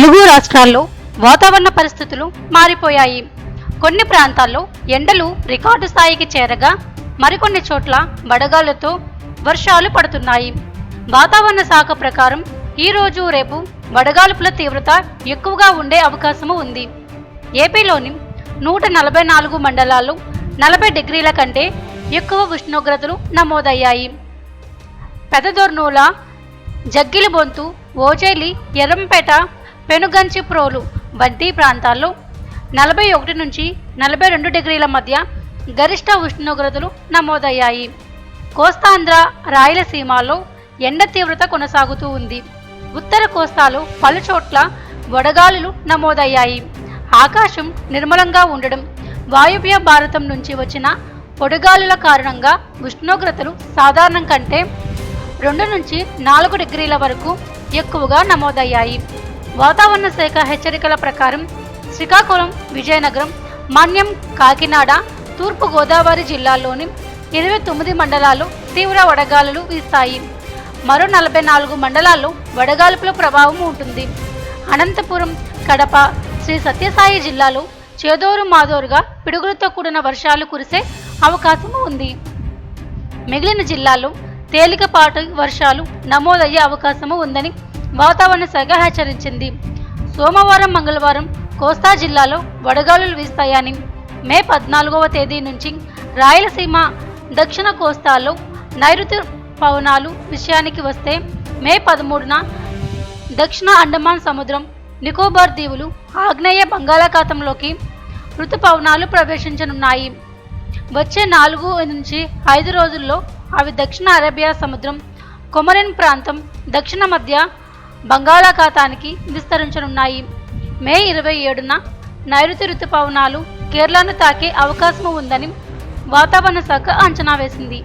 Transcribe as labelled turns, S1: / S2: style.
S1: తెలుగు రాష్ట్రాల్లో వాతావరణ పరిస్థితులు మారిపోయాయి. కొన్ని ప్రాంతాల్లో ఎండలు రికార్డు స్థాయికి చేరగా మరికొన్ని చోట్ల వడగాలతో వర్షాలు పడుతున్నాయి. వాతావరణ శాఖ ప్రకారం ఈ రోజు రేపు వడగాల్పుల తీవ్రత ఎక్కువగా ఉండే అవకాశము ఉంది. ఏపీలోని నూట నలభై నాలుగు మండలాలు నలభై డిగ్రీల కంటే ఎక్కువ ఉష్ణోగ్రతలు నమోదయ్యాయి. పెదదొర్నూల జగ్గిలిబొంతు ఓజేలి ఎర్రంపేట పెనుగంచి ప్రోలు వంటి ప్రాంతాల్లో నలభై ఒకటి నుంచి నలభై రెండు డిగ్రీల మధ్య గరిష్ట ఉష్ణోగ్రతలు నమోదయ్యాయి. కోస్తాంధ్ర రాయలసీమలో ఎండ తీవ్రత కొనసాగుతూ ఉంది. ఉత్తర కోస్తాలో పలుచోట్ల వడగాలులు నమోదయ్యాయి. ఆకాశం నిర్మలంగా ఉండడం వాయువ్య భారతం నుంచి వచ్చిన పొడిగాలుల కారణంగా ఉష్ణోగ్రతలు సాధారణం కంటే రెండు నుంచి నాలుగు డిగ్రీల వరకు ఎక్కువగా నమోదయ్యాయి. వాతావరణ శాఖ హెచ్చరికల ప్రకారం శ్రీకాకుళం విజయనగరం మన్యం కాకినాడ తూర్పు గోదావరి జిల్లాల్లోని ఇరవై తొమ్మిది మండలాల్లో తీవ్ర వడగాలులు వీస్తాయి. మరో నలభై నాలుగు మండలాల్లో వడగాల్పుల ప్రభావం ఉంటుంది. అనంతపురం కడప శ్రీ సత్యసాయి జిల్లాలో చేదోరు మాదోరుగా పిడుగులతో కూడిన వర్షాలు కురిసే అవకాశం ఉంది. మిగిలిన జిల్లాల్లో తేలికపాటి వర్షాలు నమోదయ్యే అవకాశము ఉందని వాతావరణ శాఖ హెచ్చరించింది. సోమవారం మంగళవారం కోస్తా జిల్లాలో వడగాలులు వీస్తాయని మే పద్నాలుగవ తేదీ నుంచి రాయలసీమ దక్షిణ కోస్తాలో నైరుతి పవనాలు విషయానికి వస్తే మే పదమూడున దక్షిణ అండమాన్ సముద్రం నికోబార్ దీవులు ఆగ్నేయ బంగాళాఖాతంలోకి ఋతుపవనాలు ప్రవేశించనున్నాయి. వచ్చే నాలుగు నుంచి ఐదు రోజుల్లో అవి దక్షిణ అరేబియా సముద్రం కొమరిన్ ప్రాంతం దక్షిణ మధ్య బంగాళాఖాతానికి విస్తరించనున్నాయి. మే ఇరవై ఏడున నైరుతి ఋతుపవనాలు కేరళను తాకే అవకాశం ఉందని వాతావరణ శాఖ అంచనా వేసింది.